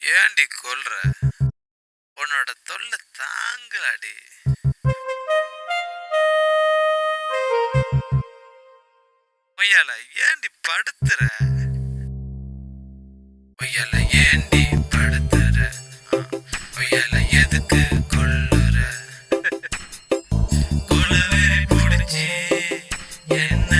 ஏண்டி கொல்ற? உன்னோட தொல்லை தாங்கலாடி. பொய்யால ஏண்டி படுத்துற? பொய்யால ஏண்டி படுத்துற? பொய்யால எதுக்கு கொல்லுற? கொலவே என்ன